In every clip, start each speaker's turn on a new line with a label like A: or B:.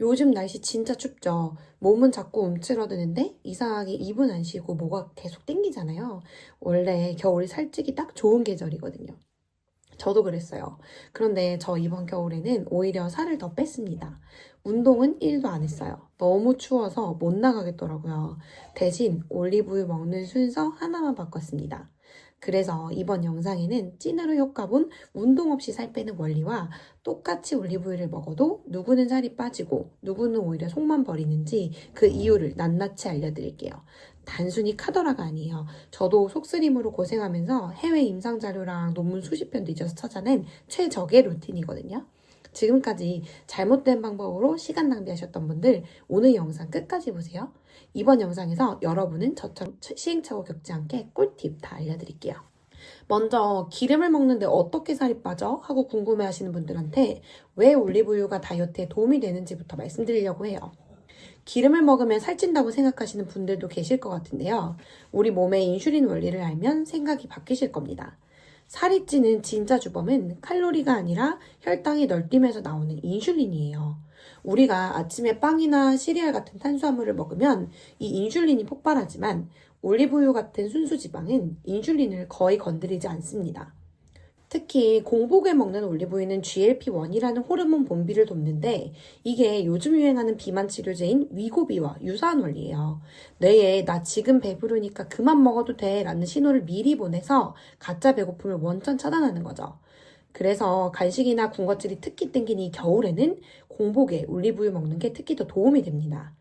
A: 요즘 날씨 진짜 춥죠. 몸은 자꾸 움츠러드는데 이상하게 입은 안 쉬고 뭐가 계속 땡기잖아요. 원래 겨울이 살찌기 딱 좋은 계절이거든요. 저도 그랬어요. 그런데 저 이번 겨울에는 오히려 살을 더 뺐습니다. 운동은 1도 안 했어요. 너무 추워서 못 나가겠더라고요. 대신 올리브유 먹는 순서 하나만 바꿨습니다. 그래서 이번 영상에는 찐으로 효과 본 운동 없이 살 빼는 원리와 똑같이 올리브유를 먹어도 누구는 살이 빠지고 누구는 오히려 속만 버리는지 그 이유를 낱낱이 알려드릴게요. 단순히 카더라가 아니에요. 저도 속쓰림으로 고생하면서 해외 임상 자료랑 논문 수십 편 뒤져서 찾아낸 최적의 루틴이거든요. 지금까지 잘못된 방법으로 시간 낭비하셨던 분들 오늘 영상 끝까지 보세요. 이번 영상에서 여러분은 저처럼 시행착오 겪지 않게 꿀팁 다 알려드릴게요. 먼저 기름을 먹는데 어떻게 살이 빠져? 하고 궁금해 하시는 분들한테 왜 올리브유가 다이어트에 도움이 되는지부터 말씀드리려고 해요. 기름을 먹으면 살찐다고 생각하시는 분들도 계실 것 같은데요. 우리 몸의 인슐린 원리를 알면 생각이 바뀌실 겁니다. 살이 찌는 진짜 주범은 칼로리가 아니라 혈당이 널뛰면서 나오는 인슐린이에요. 우리가 아침에 빵이나 시리얼 같은 탄수화물을 먹으면 이 인슐린이 폭발하지만 올리브유 같은 순수 지방은 인슐린을 거의 건드리지 않습니다. 특히 공복에 먹는 올리브유는 GLP-1이라는 호르몬 분비를 돕는데 이게 요즘 유행하는 비만 치료제인 위고비와 유사한 원리예요. 뇌에 나 지금 배부르니까 그만 먹어도 돼 라는 신호를 미리 보내서 가짜 배고픔을 원천 차단하는 거죠. 그래서 간식이나 군것질이 특히 땡긴 이 겨울에는 공복에 올리브유 먹는 게 특히 더 도움이 됩니다.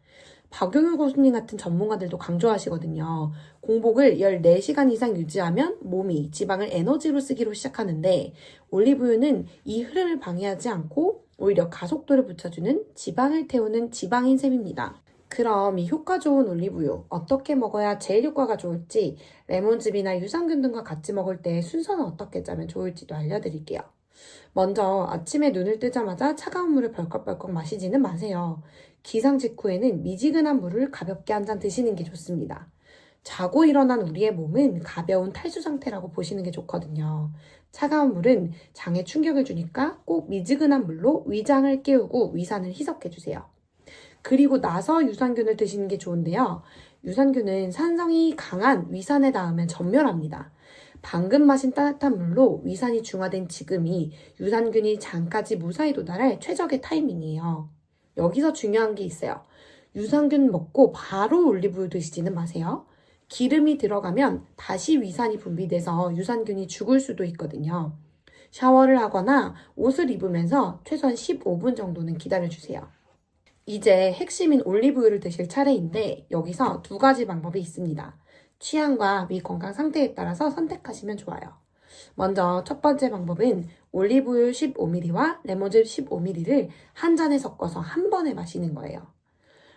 A: 박용우 교수님 같은 전문가들도 강조하시거든요. 공복을 14시간 이상 유지하면 몸이 지방을 에너지로 쓰기로 시작하는데 올리브유는 이 흐름을 방해하지 않고 오히려 가속도를 붙여주는 지방을 태우는 지방인 셈입니다. 그럼 이 효과 좋은 올리브유 어떻게 먹어야 제일 효과가 좋을지 레몬즙이나 유산균 등과 같이 먹을 때 순서는 어떻게 짜면 좋을지도 알려드릴게요. 먼저 아침에 눈을 뜨자마자 차가운 물을 벌컥벌컥 마시지는 마세요. 기상 직후에는 미지근한 물을 가볍게 한 잔 드시는 게 좋습니다. 자고 일어난 우리의 몸은 가벼운 탈수 상태라고 보시는 게 좋거든요. 차가운 물은 장에 충격을 주니까 꼭 미지근한 물로 위장을 깨우고 위산을 희석해 주세요. 그리고 나서 유산균을 드시는 게 좋은데요. 유산균은 산성이 강한 위산에 닿으면 전멸합니다. 방금 마신 따뜻한 물로 위산이 중화된 지금이 유산균이 장까지 무사히 도달할 최적의 타이밍이에요. 여기서 중요한 게 있어요. 유산균 먹고 바로 올리브유 드시지는 마세요. 기름이 들어가면 다시 위산이 분비돼서 유산균이 죽을 수도 있거든요. 샤워를 하거나 옷을 입으면서 최소한 15분 정도는 기다려주세요. 이제 핵심인 올리브유를 드실 차례인데 여기서 두 가지 방법이 있습니다. 취향과 위 건강 상태에 따라서 선택하시면 좋아요. 먼저 첫 번째 방법은 올리브유 15ml와 레몬즙 15ml를 한 잔에 섞어서 한 번에 마시는 거예요.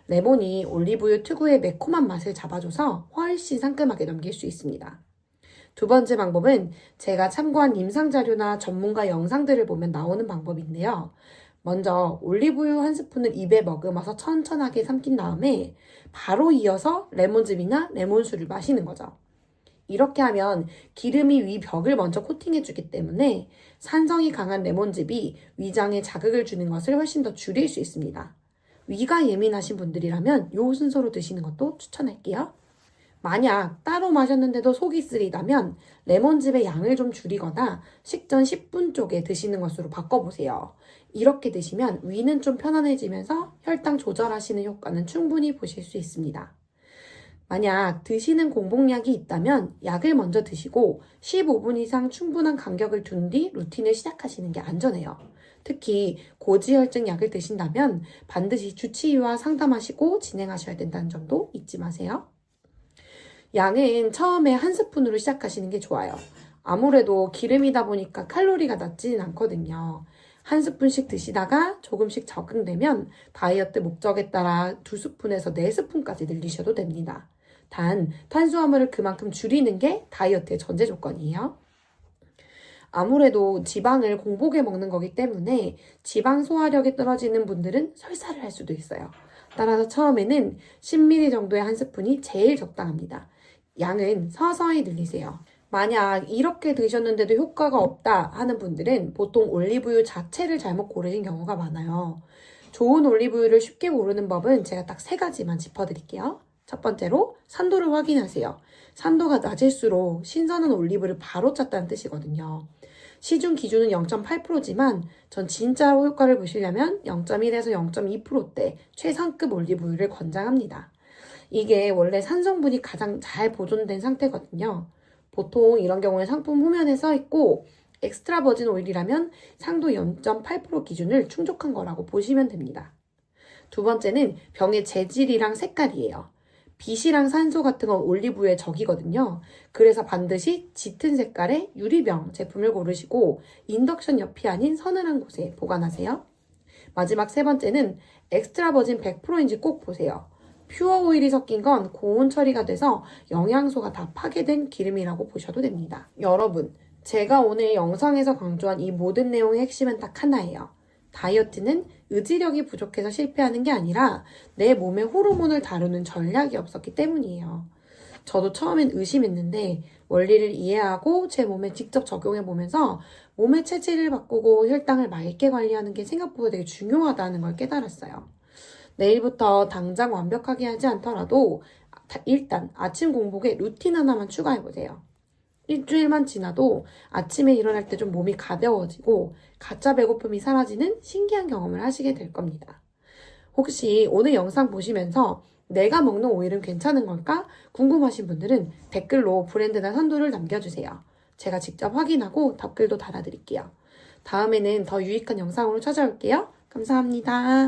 A: 레몬이 올리브유 특유의 매콤한 맛을 잡아줘서 훨씬 상큼하게 넘길 수 있습니다. 두 번째 방법은 제가 참고한 임상 자료나 전문가 영상들을 보면 나오는 방법인데요. 먼저 올리브유 한 스푼을 입에 머금어서 천천하게 삼킨 다음에 바로 이어서 레몬즙이나 레몬수를 마시는 거죠. 이렇게 하면 기름이 위 벽을 먼저 코팅해주기 때문에 산성이 강한 레몬즙이 위장에 자극을 주는 것을 훨씬 더 줄일 수 있습니다. 위가 예민하신 분들이라면 요 순서로 드시는 것도 추천할게요. 만약 따로 마셨는데도 속이 쓰리다면 레몬즙의 양을 좀 줄이거나 식전 10분 쪽에 드시는 것으로 바꿔보세요. 이렇게 드시면 위는 좀 편안해지면서 혈당 조절하시는 효과는 충분히 보실 수 있습니다. 만약 드시는 공복약이 있다면 약을 먼저 드시고 15분 이상 충분한 간격을 둔 뒤 루틴을 시작하시는 게 안전해요. 특히 고지혈증 약을 드신다면 반드시 주치의와 상담하시고 진행하셔야 된다는 점도 잊지 마세요. 양은 처음에 한 스푼으로 시작하시는 게 좋아요. 아무래도 기름이다 보니까 칼로리가 낮지는 않거든요. 한 스푼씩 드시다가 조금씩 적응되면 다이어트 목적에 따라 두 스푼에서 네 스푼까지 늘리셔도 됩니다. 단, 탄수화물을 그만큼 줄이는 게 다이어트의 전제 조건이에요. 아무래도 지방을 공복에 먹는 거기 때문에 지방 소화력이 떨어지는 분들은 설사를 할 수도 있어요. 따라서 처음에는 10ml 정도의 한 스푼이 제일 적당합니다. 양은 서서히 늘리세요. 만약 이렇게 드셨는데도 효과가 없다 하는 분들은 보통 올리브유 자체를 잘못 고르신 경우가 많아요. 좋은 올리브유를 쉽게 고르는 법은 제가 딱 세 가지만 짚어드릴게요. 첫 번째로 산도를 확인하세요. 산도가 낮을수록 신선한 올리브를 바로 짰다는 뜻이거든요. 시중 기준은 0.8%지만 전 진짜로 효과를 보시려면 0.1에서 0.2%대 최상급 올리브유를 권장합니다. 이게 원래 산성분이 가장 잘 보존된 상태거든요. 보통 이런 경우에 상품 후면에 써 있고 엑스트라 버진 오일이라면 상도 0.8% 기준을 충족한 거라고 보시면 됩니다. 두 번째는 병의 재질이랑 색깔이에요. 빛이랑 산소 같은 건 올리브유의 적이거든요. 그래서 반드시 짙은 색깔의 유리병 제품을 고르시고 인덕션 옆이 아닌 서늘한 곳에 보관하세요. 마지막 세 번째는 엑스트라 버진 100%인지 꼭 보세요. 퓨어 오일이 섞인 건 고온 처리가 돼서 영양소가 다 파괴된 기름이라고 보셔도 됩니다. 여러분, 제가 오늘 영상에서 강조한 이 모든 내용의 핵심은 딱 하나예요. 다이어트는 의지력이 부족해서 실패하는 게 아니라 내 몸의 호르몬을 다루는 전략이 없었기 때문이에요. 저도 처음엔 의심했는데 원리를 이해하고 제 몸에 직접 적용해 보면서 몸의 체질을 바꾸고 혈당을 맑게 관리하는 게 생각보다 되게 중요하다는 걸 깨달았어요. 내일부터 당장 완벽하게 하지 않더라도 다- 일단 아침 공복에 루틴 하나만 추가해 보세요. 일주일만 지나도 아침에 일어날 때 좀 몸이 가벼워지고 가짜 배고픔이 사라지는 신기한 경험을 하시게 될 겁니다. 혹시 오늘 영상 보시면서 내가 먹는 오일은 괜찮은 걸까? 궁금하신 분들은 댓글로 브랜드나 선도를 남겨주세요. 제가 직접 확인하고 답글도 달아드릴게요. 다음에는 더 유익한 영상으로 찾아올게요. 감사합니다.